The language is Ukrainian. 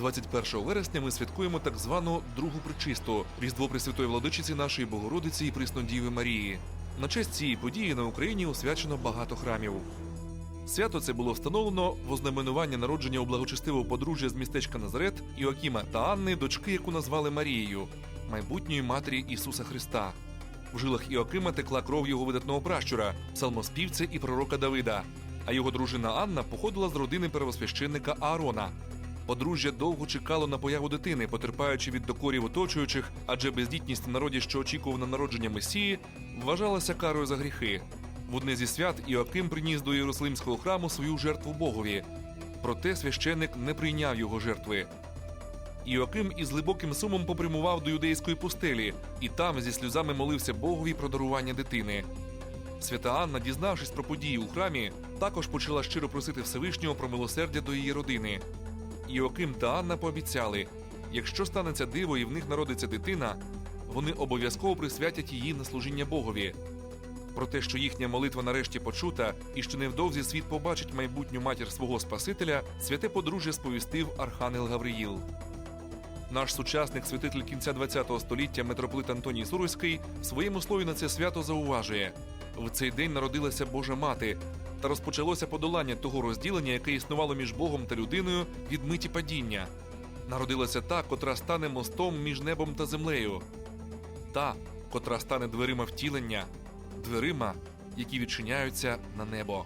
21 вересня ми святкуємо так звану другу причисту Різдво Пресвятої Владичиці нашої Богородиці і Преснодіви Марії. На честь цієї події на Україні освячено багато храмів. Свято це було встановлено в ознаменування народження у благочестивого подружжя з містечка Назарет Іоакіма та Анни, дочки, яку назвали Марією, майбутньої матері Ісуса Христа. В жилах Іоакима текла кров його видатного пращура, псалмоспівця і пророка Давида. А його дружина Анна походила з родини первосвященника Аарона. Подружжя довго чекало на появу дитини, потерпаючи від докорів оточуючих, адже бездітність в народі, що очікував на народження Месії, вважалася карою за гріхи. В одне зі свят Іоаким приніс до Єрусалимського храму свою жертву Богові. Проте священник не прийняв його жертви. Іоаким із глибоким сумом попрямував до юдейської пустелі і там зі сльозами молився Богові про дарування дитини. Свята Анна, дізнавшись про події у храмі, також почала щиро просити Всевишнього про милосердя до її родини. Іоаким та Анна пообіцяли: якщо станеться диво і в них народиться дитина, вони обов'язково присвятять її на служіння Богові. Про те, що їхня молитва нарешті почута, і що невдовзі світ побачить майбутню матір свого Спасителя, святе подружжя сповістив Архангел Гавриїл. Наш сучасник, святитель кінця ХХ століття митрополит Антоній Суруський в своєму слові на це свято зауважує: в цей день народилася Божа мати, та розпочалося подолання того розділення, яке існувало між Богом та людиною від миті падіння. Народилася та, котра стане мостом між небом та землею, та, котра стане дверима втілення, дверима, які відчиняються на небо.